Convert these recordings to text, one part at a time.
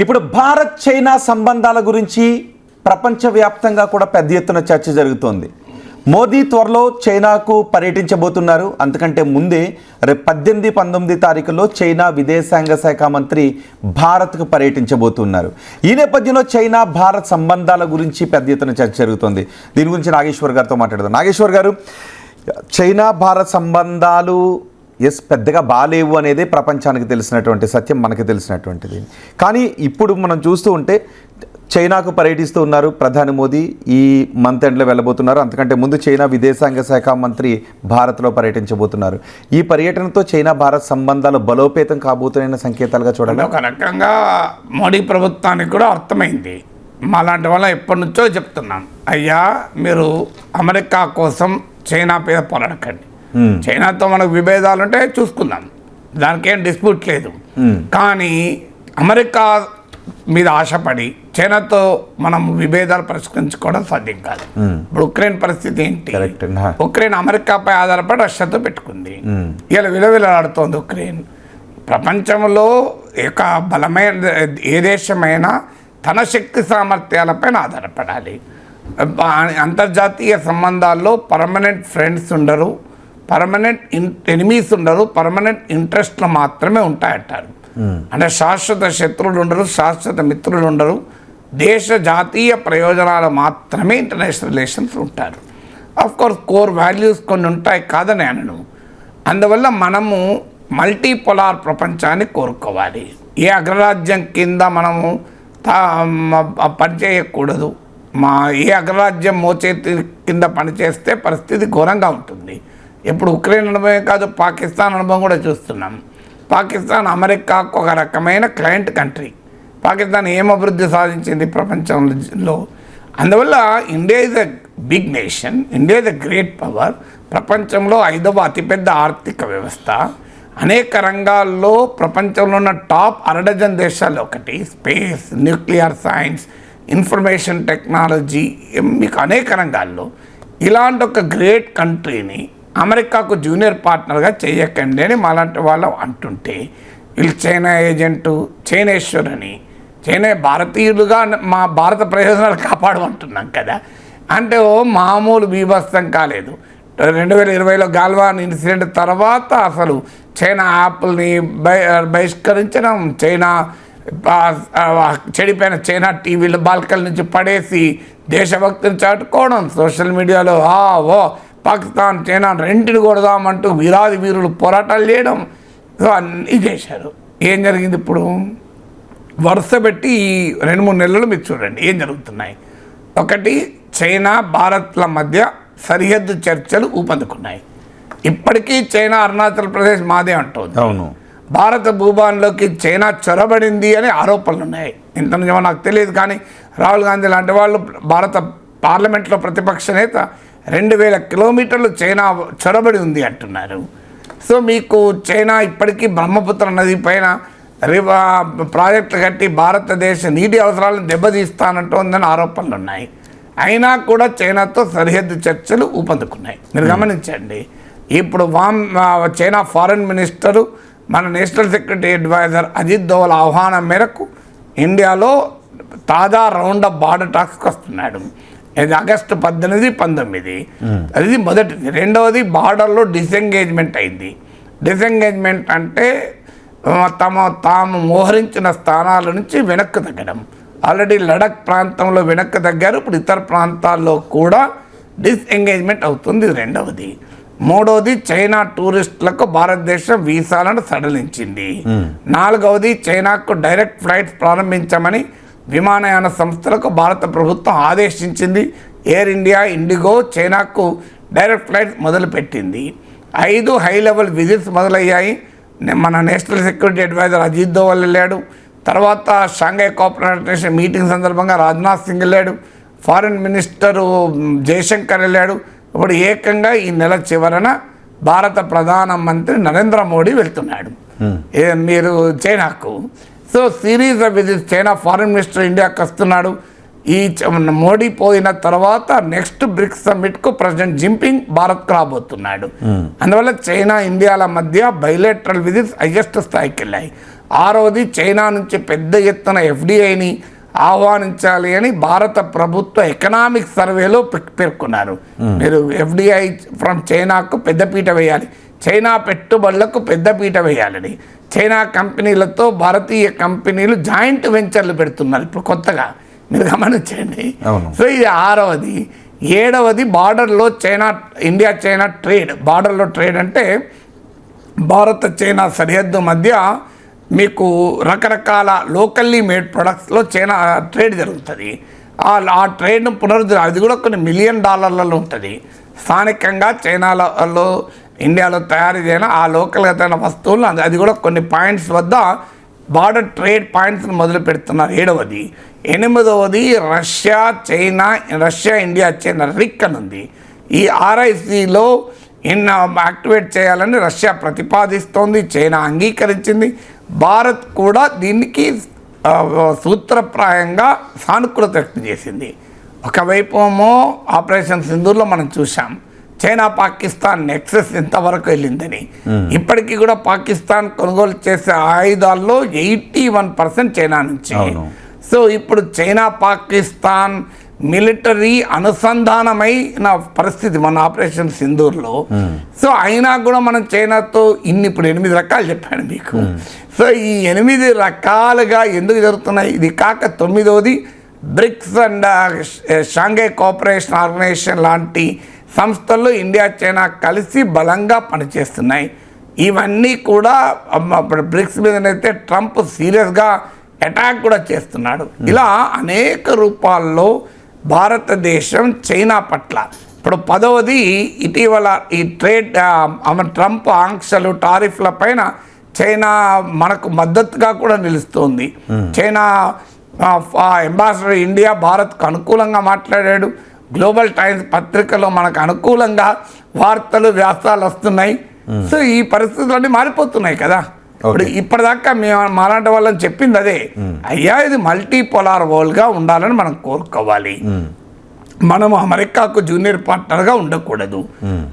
ఇప్పుడు భారత్ చైనా సంబంధాల గురించి ప్రపంచవ్యాప్తంగా కూడా పెద్ద ఎత్తున చర్చ జరుగుతోంది. మోదీ త్వరలో చైనాకు పర్యటించబోతున్నారు. అంతకంటే ముందే రేపు పద్దెనిమిది పంతొమ్మిది తారీఖులో చైనా విదేశాంగ శాఖ మంత్రి భారత్కు పర్యటించబోతున్నారు. ఈ నేపథ్యంలో చైనా భారత్ సంబంధాల గురించి పెద్ద ఎత్తున చర్చ జరుగుతోంది. దీని గురించి నాగేశ్వర్ గారితో మాట్లాడదాం. నాగేశ్వర్ గారు చైనా భారత్ సంబంధాలు ఎస్ పెద్దగా బాలేవు అనేది ప్రపంచానికి తెలిసినటువంటి సత్యం మనకి తెలిసినటువంటిది. కానీ ఇప్పుడు మనం చూస్తూ ఉంటే చైనాకు పర్యటిస్తూ ఉన్నారు ప్రధాని మోదీ. ఈ మంత్ ఎండ్లో వెళ్ళబోతున్నారు. అంతకంటే ముందు చైనా విదేశాంగ శాఖ మంత్రి భారత్లో పర్యటించబోతున్నారు. ఈ పర్యటనతో చైనా భారత్ సంబంధాలు బలోపేతం కాబోతున్న సంకేతాలుగా చూడండి ఒక రకంగా మోడీ ప్రభుత్వానికి కూడా అర్థమైంది. మాలాంటి వల్ల ఎప్పటి నుంచో చెప్తున్నాం. అయ్యా మీరు అమెరికా కోసం చైనా మీద పోరాడకండి. చైనాతో మనకు విభేదాలు ఉంటే చూసుకుందాం. దానికేం డిస్ప్యూట్ లేదు. కానీ అమెరికా మీద ఆశపడి చైనాతో మనం విభేదాలు పరిష్కరించుకోవడం సాధ్యం కాదు. ఇప్పుడు ఉక్రెయిన్ పరిస్థితి ఏంటి. ఉక్రెయిన్ అమెరికాపై ఆధారపడి రష్యాతో పెట్టుకుంది. ఇలా విలవిలాడుతోంది ఉక్రెయిన్. ప్రపంచంలో ఒక బలమైన ఏ దేశమైనా తన శక్తి సామర్థ్యాలపైన ఆధారపడాలి. అంతర్జాతీయ సంబంధాల్లో పర్మనెంట్ ఫ్రెండ్స్ ఉండరు. పర్మనెంట్ ఇన్ ఎనిమీస్ ఉండరు పర్మనెంట్ ఇంట్రెస్ట్లు మాత్రమే ఉంటాయంటారు. అంటే శాశ్వత శత్రువులు ఉండరు శాశ్వత మిత్రులు ఉండరు. దేశ జాతీయ ప్రయోజనాలు మాత్రమే ఇంటర్నేషనల్ రిలేషన్స్ ఉంటారు. కోర్స్ కోర్ వాల్యూస్ కొన్ని ఉంటాయి కాదని అనను. అందువల్ల మనము మల్టీపోలార్ ప్రపంచాన్ని కోరుకోవాలి. ఏ అగ్రరాజ్యం కింద మనము పనిచేయకూడదు. మా ఏ అగ్రరాజ్యం మోచేతి కింద పనిచేస్తే పరిస్థితి ఘోరంగా ఉంటుంది. ఇప్పుడు ఉక్రెయిన్ అనుభవమే కాదు పాకిస్తాన్ అనుభవం కూడా చూస్తున్నాం. పాకిస్తాన్ అమెరికాకు ఒక రకమైన క్లయింట్ కంట్రీ. పాకిస్తాన్ ఏం అభివృద్ధి సాధించింది ప్రపంచంలో? అందువల్ల India is a big nation India is a great power ప్రపంచంలో ఐదవ అతిపెద్ద ఆర్థిక వ్యవస్థ. అనేక రంగాల్లో ప్రపంచంలో ఉన్న టాప్ అరడజన్ దేశాలు ఒకటి space nuclear science information technology మీకు అనేక రంగాల్లో. ఇలాంటి ఒక గ్రేట్ కంట్రీని అమెరికాకు జూనియర్ పార్ట్నర్గా చేయకండి అని మాలాంటి వాళ్ళు అంటుంటే వీళ్ళు చైనా ఏజెంటు చైనేశ్వరుని చైనా భారతీయులుగా మా భారత ప్రయోజనాలు కాపాడమంటున్నాం కదా. అంటే ఓ మామూలు బీభత్సం కాలేదు. రెండు వేల ఇరవైలో గాల్వాన్ ఇన్సిడెంట్ తర్వాత అసలు చైనా యాప్ని బహి బహిష్కరించడం చైనా చెడిపోయిన చైనా టీవీలు బాల్కల నుంచి పడేసి దేశభక్తిని చాటుకోవడం సోషల్ మీడియాలో ఆ ఓ పాకిస్తాన్ చైనా రెంటిని కొడదామంటూ వీరాది వీరులు పోరాటాలు చేయడం అన్నీ చేశారు. ఏం జరిగింది ఇప్పుడు? వరుస పెట్టి ఈ రెండు మూడు నెలలు మీరు చూడండి ఏం జరుగుతున్నాయి? ఒకటి చైనా భారత్ల మధ్య సరిహద్దు చర్చలు ఊపందుకున్నాయి. ఇప్పటికీ చైనా అరుణాచల్ ప్రదేశ్ మాదే అంటుంది. అవును. భారత భూభాగంలోకి చైనా చొరబడింది అనే ఆరోపణలు ఉన్నాయి. ఇంత నిజమో నాకు తెలియదు కానీ రాహుల్ గాంధీ లాంటి వాళ్ళు భారత పార్లమెంట్లో ప్రతిపక్ష నేత రెండు వేల కిలోమీటర్లు చైనా చొరబడి ఉంది అంటున్నారు. సో మీకు చైనా ఇప్పటికీ బ్రహ్మపుత్ర నది పైన రివా ప్రాజెక్టులు కట్టి భారతదేశ నీటి అవసరాలను దెబ్బతీస్తానంటోందని ఆరోపణలు ఉన్నాయి అయినా కూడా చైనాతో సరిహద్దు చర్చలు ఊపందుకున్నాయి. మీరు గమనించండి. ఇప్పుడు వామ్ చైనా ఫారెన్ మినిస్టరు మన national security adviser Ajit Doval ఆహ్వానం మేరకు ఇండియాలో తాజా రౌండ్ ఆఫ్ బార్డర్ టాక్స్కి వస్తున్నాడు ఇది ఆగస్టు పద్దెనిమిది పంతొమ్మిది. అది మొదటిది. రెండవది బార్డర్లో డిసెంగేజ్మెంట్ అయింది. డిసెంగేజ్మెంట్ అంటే తమ తాము మోహరించిన స్థానాల నుంచి వెనక్కు తగ్గడం. ఆల్రెడీ లడక్ ప్రాంతంలో వెనక్కి తగ్గారు. ఇప్పుడు ఇతర ప్రాంతాల్లో కూడా డిస్ఎంగేజ్మెంట్ అవుతుంది రెండవది. మూడవది చైనా టూరిస్టులకు భారతదేశం వీసాలను సడలించింది. నాలుగవది చైనాకు డైరెక్ట్ ఫ్లైట్స్ ప్రారంభించమని విమానయాన సంస్థలకు భారత ప్రభుత్వం ఆదేశించింది. ఎయిర్ ఇండియా ఇండిగో చైనాకు డైరెక్ట్ ఫ్లైట్స్ మొదలుపెట్టింది. ఐదు హై లెవెల్ విజిట్స్ మొదలయ్యాయి. మన national security adviser Ajit Doval వెళ్ళాడు. తర్వాత షాంఘై కోఆపరేషన్ మీటింగ్ సందర్భంగా రాజ్నాథ్ సింగ్ వెళ్ళాడు. ఫారిన్ మినిస్టరు జయశంకర్ వెళ్ళాడు. ఇప్పుడు ఏకంగా ఈ నెల చివరన భారత ప్రధానమంత్రి నరేంద్ర మోడీ వెళ్తున్నాడు. ఏ మీరు చైనాకు. So series of visits China foreign minister ఇండియాకి వస్తున్నాడు ఈ మోడీ పోయిన తర్వాత నెక్స్ట్ బ్రిక్స్ సమ్మిట్కు ప్రెసిడెంట్ జింపింగ్ భారత్కు రాబోతున్నాడు. అందువల్ల చైనా ఇండియాల మధ్య బైలేటరల్ విజిట్స్ హైయెస్ట్ స్థాయికి వెళ్ళాయి. ఆరవది చైనా నుంచి పెద్ద ఎత్తున ఎఫ్డిఐని ఆహ్వానించాలి అని భారత ప్రభుత్వ ఎకనామిక్ సర్వేలో పేర్కొన్నారు. మీరు ఎఫ్డిఐ ఫ్రమ్ చైనాకు పెద్దపీట వేయాలి. చైనా పెట్టుబడులకు పెద్దపీట వేయాలని. చైనా కంపెనీలతో భారతీయ కంపెనీలు జాయింట్ వెంచర్లు పెడుతున్నారు. ఇప్పుడు కొత్తగా మీరు గమనించండి. సో ఇది ఆరవది. ఏడవది బార్డర్లో చైనా ఇండియా చైనా ట్రేడ్. బార్డర్లో ట్రేడ్ అంటే భారత చైనా సరిహద్దు మధ్య మీకు రకరకాల లోకల్లీ మేడ్ ప్రొడక్ట్స్లో చైనా ట్రేడ్ జరుగుతుంది. ఆ ట్రేడ్ను పునరుద్ధరణ అది కూడా కొన్ని మిలియన్ డాలర్లలో ఉంటుంది. స్థానికంగా చైనాలో ఇండియాలో తయారు చేయన ఆ లోకల్గా తన వస్తువులు అది- కూడా కొన్ని పాయింట్స్ వద్ద బార్డర్ ట్రేడ్ పాయింట్స్ని మొదలు పెడుతున్నారు. ఏడవది ఎనిమిదవది Russia China Russia India China RIC అని ఉంది. ఈ ఆర్ఐసిలో ఇన్ యాక్టివేట్ చేయాలని రష్యా ప్రతిపాదిస్తోంది చైనా అంగీకరించింది. భారత్ కూడా దీనికి సూత్రప్రాయంగా సానుకూలత వ్యక్తం చేసింది. ఒకవైపు ఏమో ఆపరేషన్ సింధూర్లో మనం చూసాం చైనా పాకిస్తాన్ నెక్సెస్ ఎంతవరకు వెళ్ళిందని. ఇప్పటికీ కూడా పాకిస్తాన్ కొనుగోలు చేసే ఆయుధాల్లో ఎయిటీ వన్ పర్సెంట్ చైనా నుంచి. సో ఇప్పుడు చైనా పాకిస్తాన్ మిలిటరీ అనుసంధానమైన పరిస్థితి మన ఆపరేషన్ సింధూర్లో. సో అయినా కూడా మనం చైనాతో ఇన్ని ఇప్పుడు ఎనిమిది రకాలు చెప్పాను మీకు. సో ఈ ఎనిమిది రకాలుగా ఎందుకు జరుగుతున్నాయి? ఇది కాక తొమ్మిదవది BRICS and Shanghai cooperation organisation లాంటి సంస్థల్లో ఇండియా చైనా కలిసి బలంగా పనిచేస్తున్నాయి. ఇవన్నీ కూడా బ్రిక్స్ మీదనైతే ట్రంప్ సీరియస్గా అటాక్ కూడా చేస్తున్నాడు. ఇలా అనేక రూపాల్లో భారతదేశం చైనా పట్ల. ఇప్పుడు పదవది ఇటీవల ఈ ట్రేడ్ ట్రంప్ ఆంక్షలు టారిఫ్ల పైన చైనా మనకు మద్దతుగా కూడా నిలుస్తోంది. చైనా అంబాసిడర్ ఇండియా భారత్కు అనుకూలంగా మాట్లాడాడు. గ్లోబల్ టైమ్స్ పత్రికలో మనకు అనుకూలంగా వార్తలు వ్యాసాలు వస్తున్నాయి. సో ఈ పరిస్థితులన్నీ మారిపోతున్నాయి కదా. ఇప్పుడు ఇప్పటిదాకా మేము మాలాంటి వాళ్ళని చెప్పింది అదే. అయ్యా ఇది మల్టీ పొలార్ వరల్డ్గా ఉండాలని మనం కోరుకోవాలి. మనం అమెరికాకు జూనియర్ పార్ట్నర్గా ఉండకూడదు.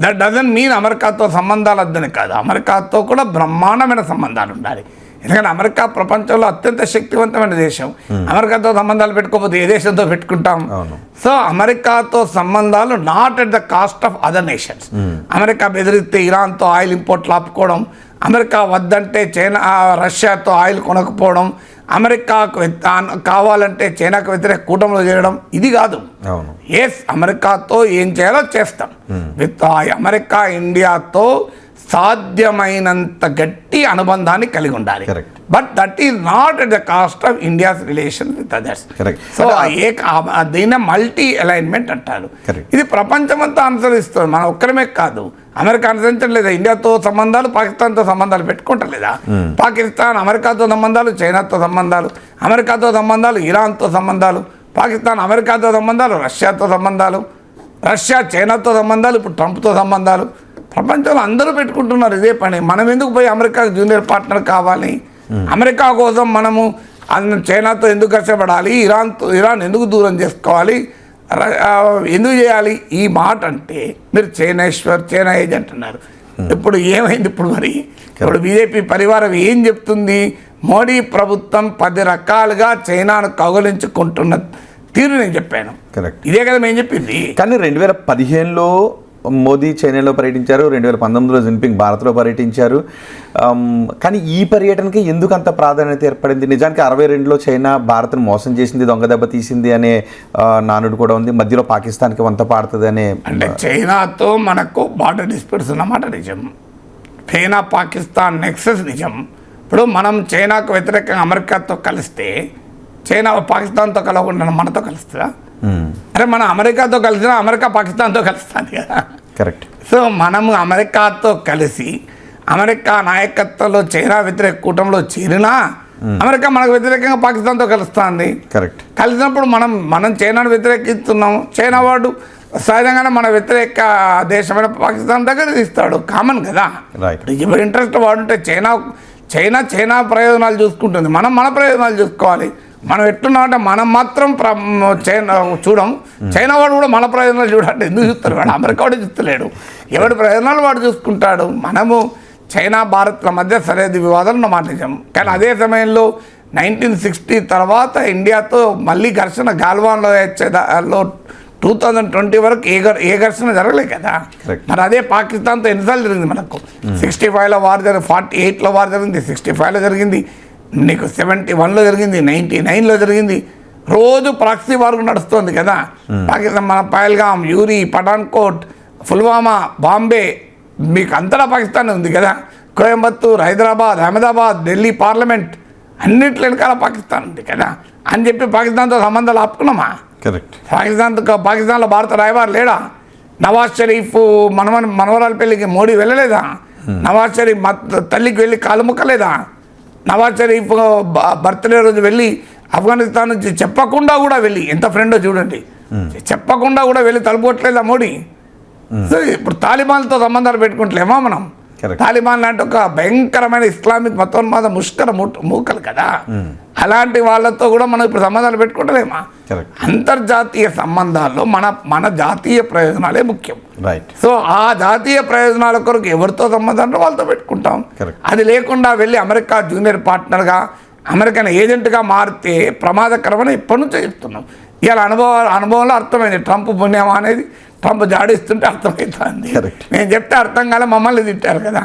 దట్ డజన్ మీన్ అమెరికాతో సంబంధాలు వద్దని కాదు. అమెరికాతో కూడా బ్రహ్మాండమైన సంబంధాలు ఉండాలి. ఎందుకంటే అమెరికా ప్రపంచంలో అత్యంత శక్తివంతమైన దేశం. అమెరికాతో సంబంధాలు పెట్టుకోకపోతే ఏ దేశంతో పెట్టుకుంటాం. సో అమెరికాతో సంబంధాలు not at the cost of other nations America బెదిరిస్తే ఇరాన్తో ఆయిల్ ఇంపోర్ట్లు ఆపుకోవడం అమెరికా వద్దంటే చైనా రష్యాతో ఆయిల్ కొనకపోవడం అమెరికాకు కావాలంటే చైనాకు వ్యతిరేక కూటమిలో చేయడం ఇది కాదు. ఎస్ అమెరికాతో ఏం చేయాలో చేస్తాం. విత్ అమెరికా ఇండియాతో సాధ్యమైనంత గట్టి అనుబంధాన్ని కలిగి ఉండాలి. But that is not the cost of India's relation with others. So ఏ దీన్ని మల్టీ అలైన్మెంట్ అంటారు. ఇది ప్రపంచమంతా అనుసరిస్తుంది. మనం ఒక్కరమే కాదు. అమెరికా అనుసరించట్లేదా ఇండియాతో సంబంధాలు పాకిస్తాన్తో సంబంధాలు పెట్టుకుంటలేదా పాకిస్తాన్ అమెరికాతో సంబంధాలు చైనాతో సంబంధాలు అమెరికాతో సంబంధాలు ఇరాన్తో సంబంధాలు పాకిస్తాన్ అమెరికాతో సంబంధాలు రష్యాతో సంబంధాలు రష్యా చైనాతో సంబంధాలు ఇప్పుడు ట్రంప్తో సంబంధాలు ప్రపంచంలో అందరూ పెట్టుకుంటున్నారు ఇదే పని. మనం ఎందుకు పోయి అమెరికాకు జూనియర్ పార్ట్నర్ కావాలి? అమెరికా కోసం మనము చైనాతో ఎందుకు కష్టపడాలి? ఇరాన్తో ఇరాన్ ఎందుకు దూరం చేసుకోవాలి? ఎందుకు చేయాలి? ఈ మాట అంటే మీరు చైనేశ్వర్ చైనా ఏజెంట్ అన్నారు. ఇప్పుడు ఏమైంది ఇప్పుడు మరి? ఇప్పుడు బీజేపీ పరివారం ఏం చెప్తుంది? మోడీ ప్రభుత్వం పది రకాలుగా చైనాను కౌగలించుకుంటున్న తీరు నేను చెప్పాను. కరెక్ట్ ఇదే కదా మేము చెప్పింది. కానీ రెండు వేల పదిహేనులో మోదీ చైనాలో పర్యటించారు రెండు వేల పంతొమ్మిదిలో జిన్పింగ్ భారత్లో పర్యటించారు. కానీ ఈ పర్యటనకి ఎందుకు అంత ప్రాధాన్యత ఏర్పడింది? నిజానికి అరవై రెండులో చైనా భారత్ను మోసం చేసింది దొంగ దెబ్బ తీసింది అనే నానుడు కూడా ఉంది. మధ్యలో పాకిస్తాన్కి వంత పాడుతుంది అనే అంటే చైనాతో మనకు బార్డర్ డిస్ప్యూట్స్ ఉన్నమాట నిజం. చైనా పాకిస్తాన్ నెక్సెస్ నిజం. ఇప్పుడు మనం చైనాకు వ్యతిరేకంగా అమెరికాతో కలిస్తే చైనా పాకిస్తాన్తో కలవకుండా మనతో కలుస్తుందా. అరే మనం అమెరికాతో కలిసినా అమెరికా పాకిస్తాన్తో కలుస్తుంది కదా. కరెక్ట్. సో మనము అమెరికాతో కలిసి అమెరికా నాయకత్వంలో చైనా వ్యతిరేక కూటమిలో చేరినా అమెరికా మనకు వ్యతిరేకంగా పాకిస్తాన్తో కలుస్తుంది. కరెక్ట్. కలిసినప్పుడు మనం మనం చైనాను వ్యతిరేకిస్తున్నాం చైనా వాడు సహజంగానే మన వ్యతిరేక దేశమైన పాకిస్తాన్ దగ్గర తీస్తాడు. కామన్ కదా. ఎవరి ఇంట్రెస్ట్ వాడుంటే చైనా చైనా చైనా ప్రయోజనాలు చూసుకుంటుంది. మనం మన ప్రయోజనాలు చూసుకోవాలి. మనం ఎట్లున్నామంటే మనం మాత్రం ప్ర చైనా చూడం. చైనా వాడు కూడా మన ప్రయోజనాలు చూడండి. ఎందుకు చూస్తారు? వాడు అమెరికా వాడు చూస్తలేడు. ఎవడి ప్రయోజనాలు వాడు చూసుకుంటాడు? మనము చైనా భారత్ల మధ్య సరిహద్దు వివాదాలు ఉన్న నిజం. కానీ అదే సమయంలో నైన్టీన్ సిక్స్టీ తర్వాత ఇండియాతో మళ్ళీ ఘర్షణ గాల్వాన్లో వచ్చేదాలో టూ థౌజండ్ ట్వంటీ వరకు ఏ ఏ ఘర్షణ జరగలే కదా. మరి అదే పాకిస్తాన్తో ఎన్నిసార్లు జరిగింది మనకు? సిక్స్టీ ఫైవ్లో వార్ జరిగింది ఫార్టీ ఎయిట్లో వార్ జరిగింది సిక్స్టీ ఫైవ్లో జరిగింది. నీకు సెవెంటీ వన్లో జరిగింది నైంటీ నైన్లో జరిగింది. రోజు ప్రాక్సీ వార్ నడుస్తుంది కదా. పాకిస్తాన్ మన పహల్గాం యూరి పఠాన్కోట్ పుల్వామా బాంబే మీకు అంతటా పాకిస్తాన్ ఉంది కదా. కోయంబత్తూర్ హైదరాబాద్ అహ్మదాబాద్ ఢిల్లీ పార్లమెంట్ అన్నింటి వెనకాల పాకిస్తాన్ ఉంది కదా. అని చెప్పి పాకిస్తాన్తో సంబంధాలు ఆపుకున్నామా? కరెక్ట్ పాకిస్తాన్ పాకిస్తాన్లో భారత రాయబారి లేడా? నవాజ్ షరీఫ్ మనవని మనవరాల పెళ్ళికి మోడీ వెళ్ళలేదా? నవాజ్ షరీఫ్ మత్ తల్లికి వెళ్ళి కాలు ముక్కలేదా? నవాజ్ షరీఫ్ బర్త్డే రోజు వెళ్ళి ఆఫ్ఘనిస్తాన్ నుంచి చెప్పకుండా కూడా వెళ్ళి ఎంత ఫ్రెండో చూడండి. చెప్పకుండా కూడా వెళ్ళి తలుపుకోవట్లేదా మోడీ? సో ఇప్పుడు తాలిబాన్తో సంబంధాలు పెట్టుకుంటలేమా మనం. తాలిబాన్ లాంటి ఒక భయంకరమైన ఇస్లామిక్ మతోన్మాద ముష్కర మూకలు కదా? అలాంటి వాళ్ళతో కూడా మనం ఇప్పుడు సంబంధాలు పెట్టుకుంటలేమా. అంతర్జాతీయ సంబంధాల్లో మన మన జాతీయ ప్రయోజనాలే ముఖ్యం. రైట్ సో ఆ జాతీయ ప్రయోజనాల కొరకు ఎవరితో సంబంధం ఉంటే వాళ్ళతో పెట్టుకుంటాం. అది లేకుండా వెళ్ళి అమెరికా జూనియర్ పార్ట్నర్గా అమెరికన్ ఏజెంట్గా మారితే ప్రమాదకరమని ఇప్పటి నుంచే చెప్తున్నాం. ఇవాళ అనుభవ అనుభవంలో అర్థమైంది ట్రంప్ పుణ్యమా అనేది? ట్రంప్ జాడిస్తుంటే అర్థమవుతుంది. నేను చెప్తే అర్థం కాలే మమ్మల్ని తిట్టారు కదా